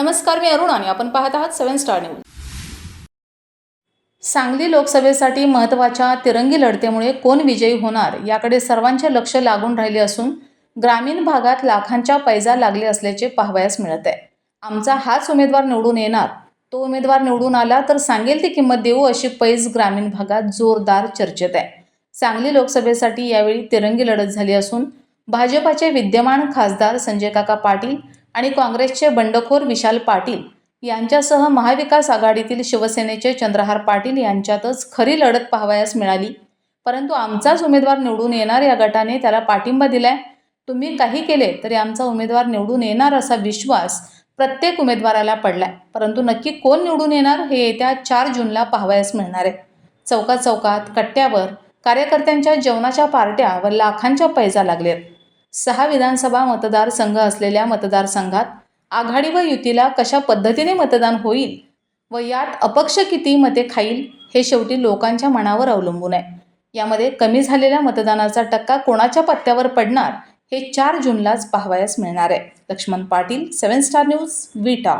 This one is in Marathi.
नमस्कार मी अरुण आणि आपण पाहत आहात सेवन स्टार न्यूज. सांगली लोकसभेसाठी महत्त्वाच्या तिरंगी लढतीमुळे कोण विजयी होणार याकडे सर्वांचे लक्ष लागून राहिले असून ग्रामीण भागात लाखांच्या पैजा लागले असल्याचे पाहावयास मिळत आहे. आमचा हाच उमेदवार निवडून येणार. तो उमेदवार निवडून आला तर सांगेल ती किंमत देऊ अशी पैज ग्रामीण भागात जोरदार चर्चेत आहे. सांगली लोकसभेसाठी यावेळी तिरंगी लढत झाली असून भाजपाचे विद्यमान खासदार संजय काका पाटील आणि काँग्रेसचे बंडखोर विशाल पाटील यांच्यासह महाविकास आघाडीतील शिवसेनेचे चंद्रहार पाटील यांच्यातच खरी लढत पाहावयास मिळाली. परंतु आमचाच उमेदवार निवडून येणार या गटाने त्याला पाठिंबा दिलाय. तुम्ही काही केले तरी आमचा उमेदवार निवडून येणार असा विश्वास प्रत्येक उमेदवाराला पडलाय. परंतु नक्की कोण निवडून येणार हे येत्या चार जूनला पाहावयास मिळणार आहे. चौकात चौकात कट्ट्यावर कार्यकर्त्यांच्या जेवणाच्या पार्ट्या व लाखांच्या पैजा लागलेत. सहा विधानसभा मतदारसंघ असलेल्या मतदारसंघात आघाडी व युतीला कशा पद्धतीने मतदान होईल व यात अपक्ष किती मते खाईल हे शेवटी लोकांच्या मनावर अवलंबून आहे. यामध्ये कमी झालेल्या मतदानाचा टक्का कोणाच्या पत्त्यावर पडणार हे चार जूनलाच पाहावयास मिळणार आहे. Laxman Patil seven star news Vita.